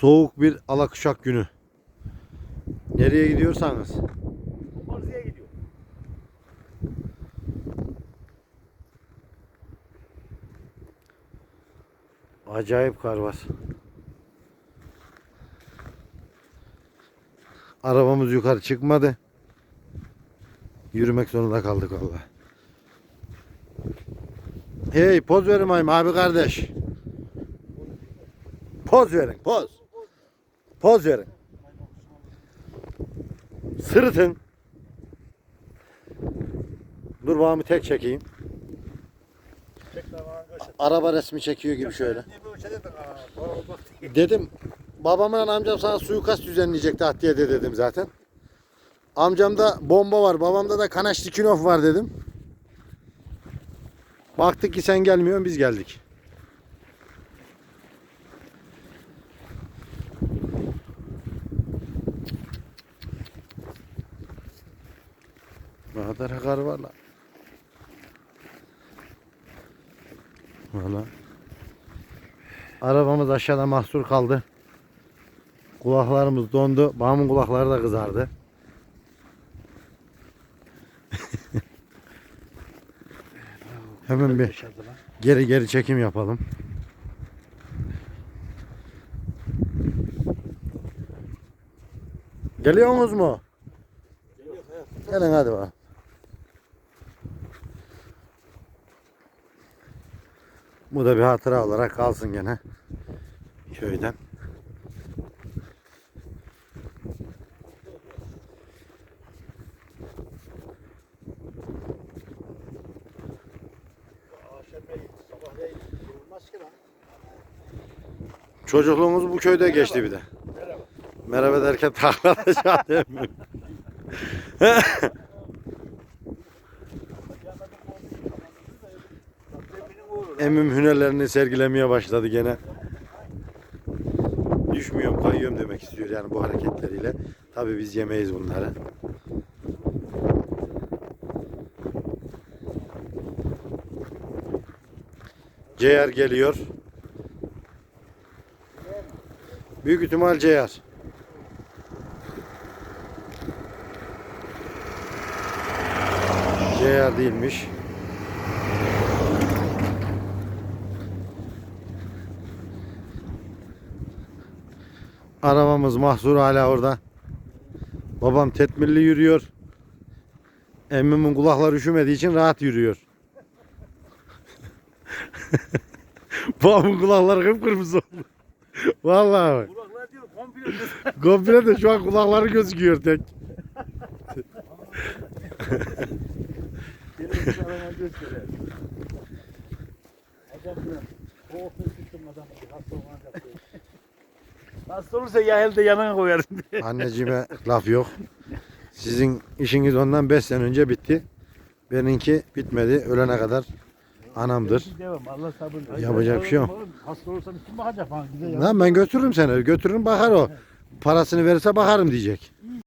Soğuk bir alakuşak günü. Nereye gidiyorsanız. Oraya gidiyor. Acayip kar var. Arabamız yukarı çıkmadı. Yürümek zorunda kaldık valla. Hey poz verin abi kardeş. Poz verin poz. Poz verin. Sırıtın. Dur bağımı tek çekeyim. Araba resmi çekiyor gibi şöyle. Dedim babamla amcam sana suikast düzenleyecekti Hatice de dedim zaten. Amcamda bomba var babamda da Kanaştikinov var dedim. Baktık ki sen gelmiyorsun biz geldik. Ne kadar kar var lan. Valla. Arabamız aşağıda mahsur kaldı. Kulaklarımız dondu. Babamın kulakları da kızardı. Hemen bir geri geri çekim yapalım. Geliyorsunuz mu? Gelin hadi bakalım. Bu da bir hatıra olarak kalsın gene köyden. Çocukluğumuz bu köyde geçti bir de. Merhaba. Merhaba derken tarlada şahane mi? Emmim hünerlerini sergilemeye başladı gene. Düşmüyorum, kayıyorum demek istiyor yani bu hareketleriyle. Tabii biz yemeyiz bunları. Ceyar geliyor. Büyük ihtimal Ceyar. Ceyar değilmiş. Arabamız mahsur hala orada. Babam tetmirli yürüyor. Emmimin kulakları üşümediği için rahat yürüyor. Babamın kulakları kıpkırmızı oldu. Vallahi. Kulaklar diyor komple Komple de şu an kulakları gözüküyor tek. Adam ne? O tuttum adam. Hasta olacak. Hasta olursa ya elde yanına koyarım diye. Anneciğime laf yok. Sizin işiniz ondan 5 sene önce bitti. Benimki bitmedi. Ölene kadar anamdır. Devam. Allah sabır versin. Yapacak bir şey yok. Oğlum, Hasta kim bakacak bana? Lan ben götürürüm seni. Götürürüm bakar o. Parasını verirse bakarım diyecek.